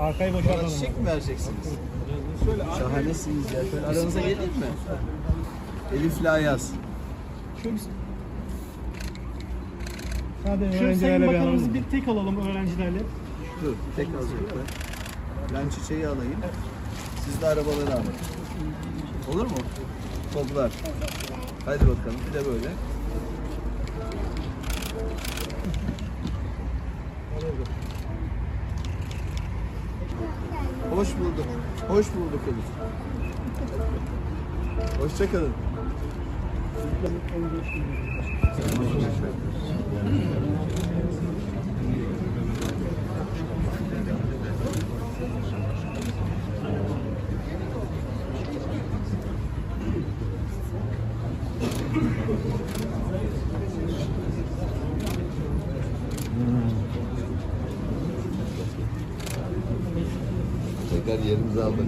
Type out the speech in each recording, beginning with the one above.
Arkayı boşaltalım. Çiçek mi vereceksiniz? Şahanesiniz ya. Şöyle aranıza geleyim mi? Elif Layaz. Hadi Şöyle öğrencilerle Sayın bir Bakanımızı alalım. bir tek alalım öğrencilerle. Dur, tek alacaklar. Ben çiçeği alayım. Siz de arabaları alın. Olur mu? Toplar. Hadi bakalım. Bir de böyle. Hoş bulduk. Hoş bulduk Elif. Hoşçakalın. Tekrar yerimizi aldık.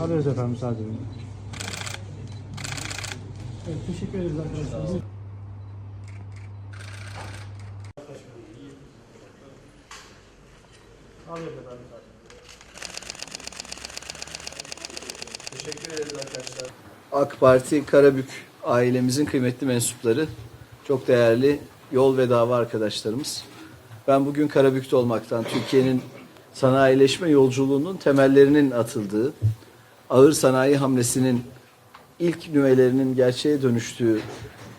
Alıyoruz efendim edin. Evet, teşekkür ederiz arkadaşlar. Alıyoruz efendim müsaade Teşekkür ederiz arkadaşlar. AK Parti Karabük ailemizin kıymetli mensupları, çok değerli yol ve dava arkadaşlarımız. Ben bugün Karabük'te olmaktan, Türkiye'nin sanayileşme yolculuğunun temellerinin atıldığı, ağır sanayi hamlesinin ilk nüvelerinin gerçeğe dönüştüğü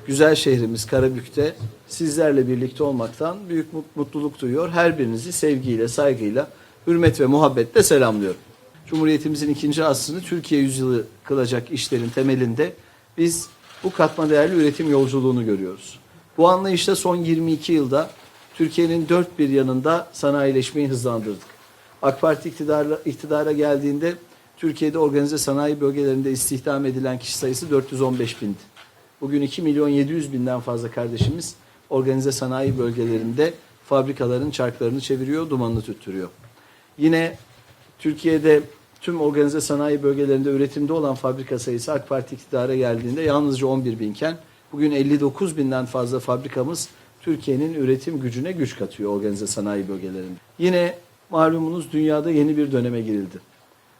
güzel şehrimiz Karabük'te sizlerle birlikte olmaktan büyük mut- mutluluk duyuyor. Her birinizi sevgiyle, saygıyla, hürmet ve muhabbetle selamlıyorum. Cumhuriyetimizin ikinci asrını Türkiye yüzyılı kılacak işlerin temelinde biz bu katma değerli üretim yolculuğunu görüyoruz. Bu anlayışla son 22 yılda Türkiye'nin dört bir yanında sanayileşmeyi hızlandırdık. AK Parti iktidara, iktidara geldiğinde Türkiye'de organize sanayi bölgelerinde istihdam edilen kişi sayısı 415 bindi. Bugün 2 milyon 700 binden fazla kardeşimiz organize sanayi bölgelerinde fabrikaların çarklarını çeviriyor, dumanını tüttürüyor. Yine Türkiye'de tüm organize sanayi bölgelerinde üretimde olan fabrika sayısı AK Parti iktidara geldiğinde yalnızca 11 binken bugün 59 binden fazla fabrikamız Türkiye'nin üretim gücüne güç katıyor organize sanayi bölgelerinde. Yine malumunuz dünyada yeni bir döneme girildi.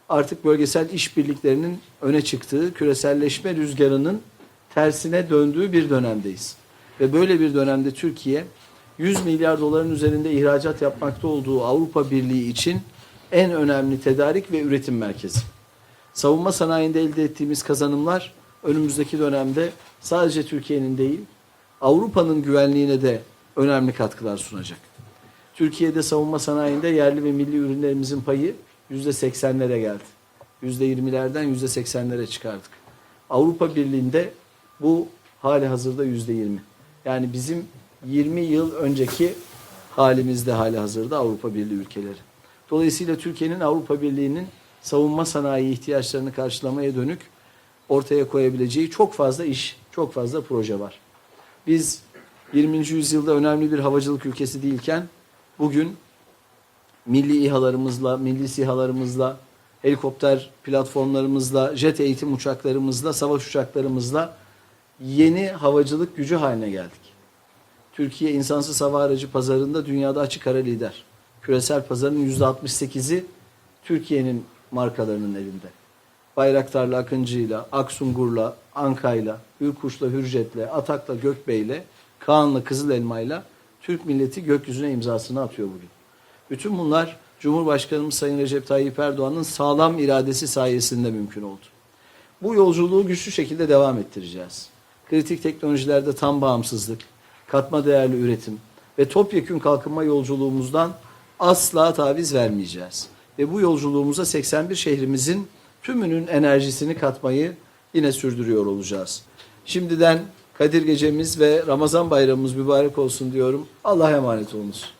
Artık bölgesel işbirliklerinin öne çıktığı küreselleşme rüzgarının tersine döndüğü bir dönemdeyiz. Ve böyle bir dönemde Türkiye 100 milyar doların üzerinde ihracat yapmakta olduğu Avrupa Birliği için en önemli tedarik ve üretim merkezi. Savunma sanayinde elde ettiğimiz kazanımlar önümüzdeki dönemde sadece Türkiye'nin değil, Avrupa'nın güvenliğine de önemli katkılar sunacak. Türkiye'de savunma sanayinde yerli ve milli ürünlerimizin payı yüzde seksenlere geldi. Yüzde yirmilerden yüzde seksenlere çıkardık. Avrupa Birliği'nde bu hali hazırda yüzde yirmi. Yani bizim 20 yıl önceki halimizde hali hazırda Avrupa Birliği ülkeleri. Dolayısıyla Türkiye'nin Avrupa Birliği'nin savunma sanayi ihtiyaçlarını karşılamaya dönük ortaya koyabileceği çok fazla iş, çok fazla proje var. Biz 20. yüzyılda önemli bir havacılık ülkesi değilken bugün milli İHA'larımızla, milli SİHA'larımızla, helikopter platformlarımızla, jet eğitim uçaklarımızla, savaş uçaklarımızla yeni havacılık gücü haline geldik. Türkiye insansız hava aracı pazarında dünyada açık ara lider. Küresel pazarın %68'i Türkiye'nin markalarının elinde. Bayraktar'la, Akıncı'yla, Aksungur'la, Anka'yla, Hürkuş'la, Hürjet'le, Atak'la, Gökbey'le, Kaan'la, Kızılelma'yla Türk milleti gökyüzüne imzasını atıyor bugün. Bütün bunlar Cumhurbaşkanımız Sayın Recep Tayyip Erdoğan'ın sağlam iradesi sayesinde mümkün oldu. Bu yolculuğu güçlü şekilde devam ettireceğiz. Kritik teknolojilerde tam bağımsızlık, katma değerli üretim ve topyekün kalkınma yolculuğumuzdan asla taviz vermeyeceğiz. Ve bu yolculuğumuza 81 şehrimizin tümünün enerjisini katmayı yine sürdürüyor olacağız. Şimdiden Kadir Gecemiz ve Ramazan bayramımız mübarek olsun diyorum. Allah'a emanet olunuz.